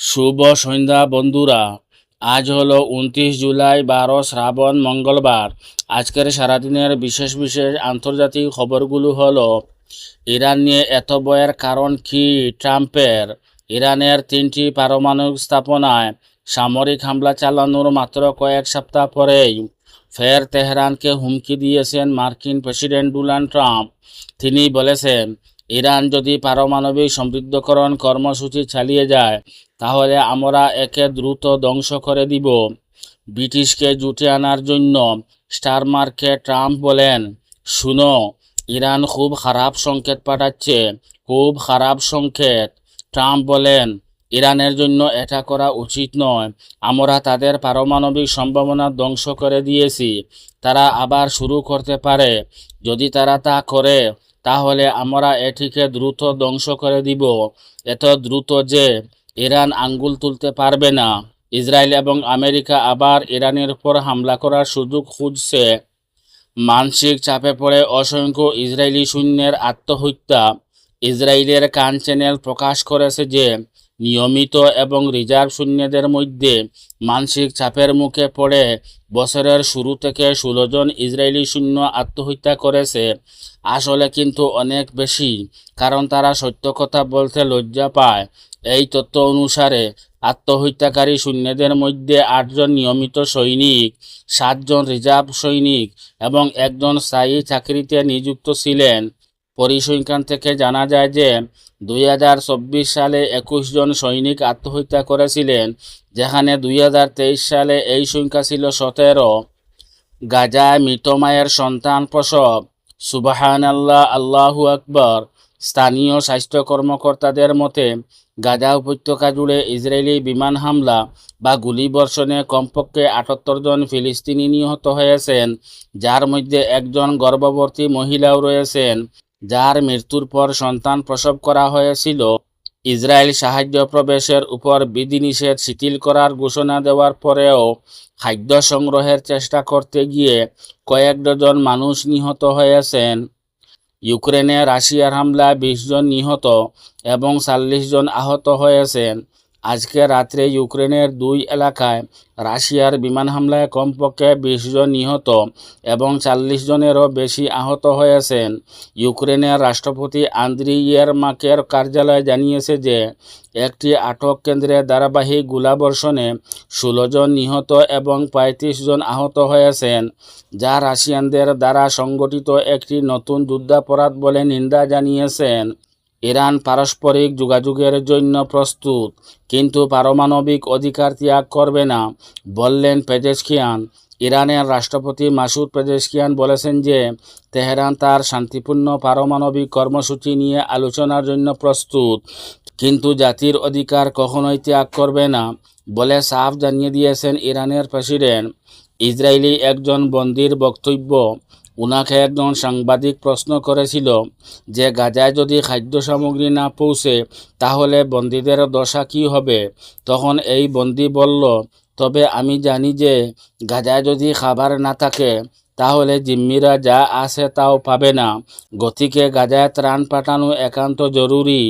শুভ সন্ধ্যা, বন্ধুরা। আজ হলো উনত্রিশ জুলাই, বারো শ্রাবণ, মঙ্গলবার। আজকের সারাদিনের বিশেষ বিশেষ আন্তর্জাতিক খবরগুলো হলো, ইরান নিয়ে এত বয়ের কারণ কি? ট্রাম্পের। ইরানের তিনটি পারমাণবিক স্থাপনায় সামরিক হামলা চালানোর মাত্র কয়েক সপ্তাহ পরেই ফের তেহরানকে হুমকি দিয়েছেন মার্কিন প্রেসিডেন্ট ডোনাল্ড ট্রাম্প। তিনি বলেছেন, ইরান যদি পারমাণবিক সমৃদ্ধকরণ কর্মসূচি চালিয়ে যায় তাহলে আমরা একে দ্রুত ধ্বংস করে দিব। ব্রিটিশকে জুটে আনার জন্য স্টার স্টারমার্কে ট্রাম্প বলেন, শুনো, ইরান খুব খারাপ সংকেত পাঠাচ্ছে, খুব খারাপ সংকেত। ট্রাম্প বলেন, ইরানের জন্য এটা করা উচিত নয়। আমরা তাদের পারমাণবিক সম্ভাবনা ধ্বংস করে দিয়েছি। তারা আবার শুরু করতে পারে। যদি তারা তা করে, তাহলে আমরা এটিকে দ্রুত ধ্বংস করে দিব। এত দ্রুত যে ইরান আঙ্গুল তুলতে পারবে না। ইসরায়েল এবং আমেরিকা আবার ইরানের উপর হামলা করার সুযোগ খুঁজছে। মানসিক চাপে পড়ে অসংখ্য ইসরায়েলি সৈন্যের আত্মহত্যা। ইসরায়েলের কান চ্যানেল প্রকাশ করেছে যে, নিয়মিত এবং রিজার্ভ সৈন্যদের মধ্যে মানসিক চাপের মুখে পড়ে বছরের শুরু থেকে ষোলো জন ইসরায়েলি সৈন্য আত্মহত্যা করেছে। আসলে কিন্তু অনেক বেশি, কারণ তারা সত্য কথা বলতে লজ্জা পায়। এই তথ্য অনুসারে আত্মহত্যাকারী সৈন্যদের মধ্যে আটজন নিয়মিত সৈনিক, সাতজন রিজার্ভ সৈনিক এবং একজন স্থায়ী চাকরিতে নিযুক্ত ছিলেন। পরিসংখ্যান থেকে জানা যায় যে দুই হাজার চব্বিশ সালে একুশ জন সৈনিক আত্মহত্যা করেছিলেন, যেখানে দুই হাজার তেইশ সালে এই সংখ্যা ছিল সতেরো। গাজায় মৃত মায়ের সন্তান প্রসব। সুবাহান আল্লাহ আল্লাহু আকবর। স্থানীয় স্বাস্থ্য কর্মকর্তাদের মতে, গাজা উপত্যকা জুড়ে ইসরায়েলি বিমান হামলা বা গুলিবর্ষণে কমপক্ষে আটাত্তর জন ফিলিস্তিনি নিহত হয়েছেন, যার মধ্যে একজন গর্ভবতী মহিলাও রয়েছেন, যার মৃত্যুর পর সন্তান প্রসব করা হয়েছিল। ইসরায়েল সাহায্য প্রবেশের উপর বিধিনিষেধ শিথিল করার ঘোষণা দেওয়ার পরেও খাদ্য সংগ্রহের চেষ্টা করতে গিয়ে কয়েক ডজন মানুষ নিহত হয়েছেন। ইউক্রেনে রাশিয়ার হামলায় বিশ জন নিহত এবং চাল্লিশ জন আহত হয়েছেন। আজকে রাত্রে ইউক্রেনের দুই এলাকায় রাশিয়ার বিমান হামলায় কমপক্ষে বিশ জন নিহত এবং চল্লিশ জনেরও বেশি আহত হয়েছেন। ইউক্রেনের রাষ্ট্রপতি আন্দ্রি ইয়েরমাকের কার্যালয় জানিয়েছে যে, একটি আটক কেন্দ্রে ধারাবাহিক গোলাবর্ষণে ষোলো জন নিহত এবং পঁয়ত্রিশ জন আহত হয়েছেন, যা রাশিয়ানদের দ্বারা সংগঠিত একটি নতুন যুদ্ধাপরাধ বলে নিন্দা জানিয়েছেন। ইরান পারস্পরিক যোগাযোগের জন্য প্রস্তুত, কিন্তু পারমাণবিক অধিকার ত্যাগ করবে না, বললেন পেজেশকিয়ান। ইরানের রাষ্ট্রপতি মাসুদ পেজেশকিয়ান বলেছেন যে, তেহরান তার শান্তিপূর্ণ পারমাণবিক কর্মসূচি নিয়ে আলোচনার জন্য প্রস্তুত, কিন্তু জাতির অধিকার কখনোই ত্যাগ করবে না বলে সাফ জানিয়ে দিয়েছেন ইরানের প্রেসিডেন্ট। ইসরায়েলি একজন বন্দির বক্তব্য উনাকে একজন সাংবাদিক প্রশ্ন করেছিল যে গাজায় যদি খাদ্য সামগ্রী না পৌঁছে, তাহলে বন্দীদের দশা কী হবে? তখন এই বন্দি বলল, তবে আমি জানি যে গাজায় যদি খাবার না থাকে, তাহলে জিম্মিরা যা আছে তাও পাবে না। গতিকে গাজায় ত্রাণ পাঠানো একান্ত জরুরি।